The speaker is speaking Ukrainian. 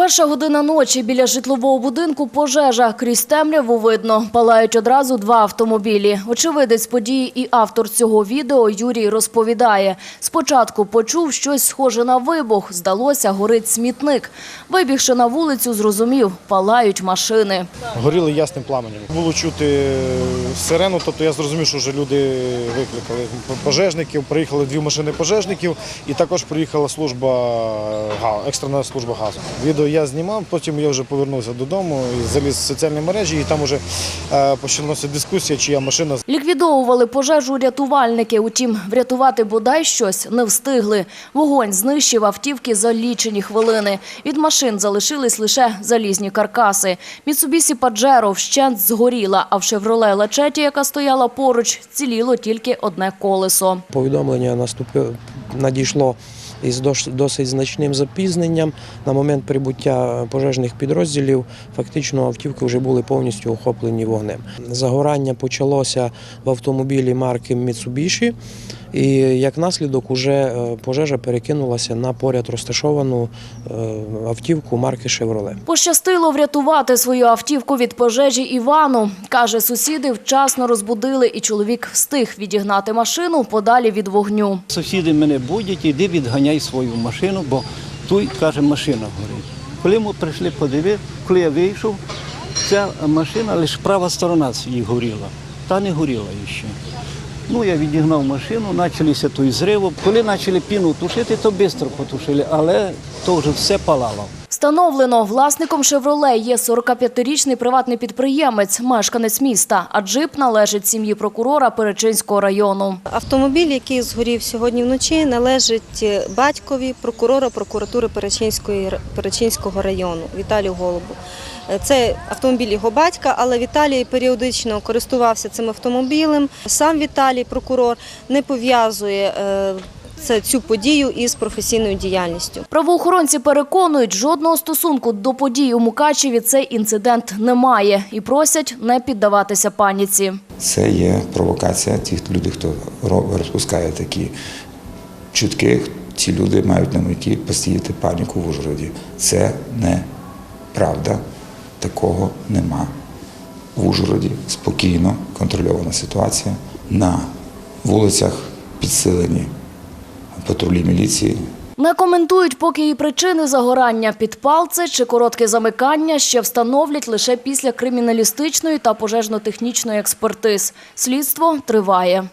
Перша година ночі біля житлового будинку пожежа. Крізь темряву видно. Палають одразу два автомобілі. Очевидець події і автор цього відео Юрій розповідає. Спочатку почув щось схоже на вибух. Здалося, горить смітник. Вибігши на вулицю, зрозумів – палають машини. горіли ясним пламенем. Було чути сирену, тобто я зрозумів, що вже люди викликали пожежників. Приїхали дві машини пожежників, і також приїхала служба екстрена служба газу. Відео я знімав, потім я вже повернувся додому заліз в соціальні мережі, і там вже е, почалася дискусія, чия машина Ліквідовували пожежу рятувальники. Утім, врятувати бодай щось не встигли. Вогонь знищив автівки за лічені хвилини. Від машин залишились лише залізні каркаси. Міцубісі Паджеро вщент згоріла, а в «Шевроле Лачеті», яка стояла поруч, ціліло тільки одне колесо. Повідомлення наступило, надійшло із досить значним запізненням. На момент прибуття пожежних підрозділів фактично автівки вже були повністю охоплені вогнем. Загорання почалося в автомобілі марки Mitsubishi, і як наслідок уже е, пожежа перекинулася на поряд розташовану е, автівку марки Chevrolet. Пощастило врятувати свою автівку від пожежі Івану. Каже, сусіди вчасно розбудили, і чоловік встиг відігнати машину подалі від вогню. Сусіди мене будять, іди відганяй свою машину, бо тут, каже, машина горить. Коли ми прийшли подивитися, коли я вийшов, ця машина, лише права сторона її горіла, та не горіла ще. Ну, я відігнав машину, почалися той зриву. Коли почали піну тушити, то швидко потушили, але то вже все палало. Встановлено, власником «Шевроле» є 45-річний приватний підприємець, мешканець міста, а джип належить сім'ї прокурора Перечинського району. Автомобіль, який згорів сьогодні вночі, належить батькові прокурора прокуратури Перечинської, Перечинського району Віталію Голубу. Це автомобіль його батька, але Віталій періодично користувався цим автомобілем. Сам Віталій, прокурор, не пов'язує е, цю подію із професійною діяльністю. Правоохоронці переконують, жодного стосунку до подій у Мукачеві цей інцидент не має і просять не піддаватися паніці. Це є провокація. Ті люди, хто ро- розпускає такі чутки, ці люди мають на меті посіяти паніку в Ужгороді. Це не правда. Такого нема. В Ужгороді спокійно контрольована ситуація. На вулицях підсилені патрулі міліції, Не коментують, поки і причини загорання підпал це чи коротке замикання ще встановлять лише після криміналістичної та пожежно-технічної експертиз. Слідство триває.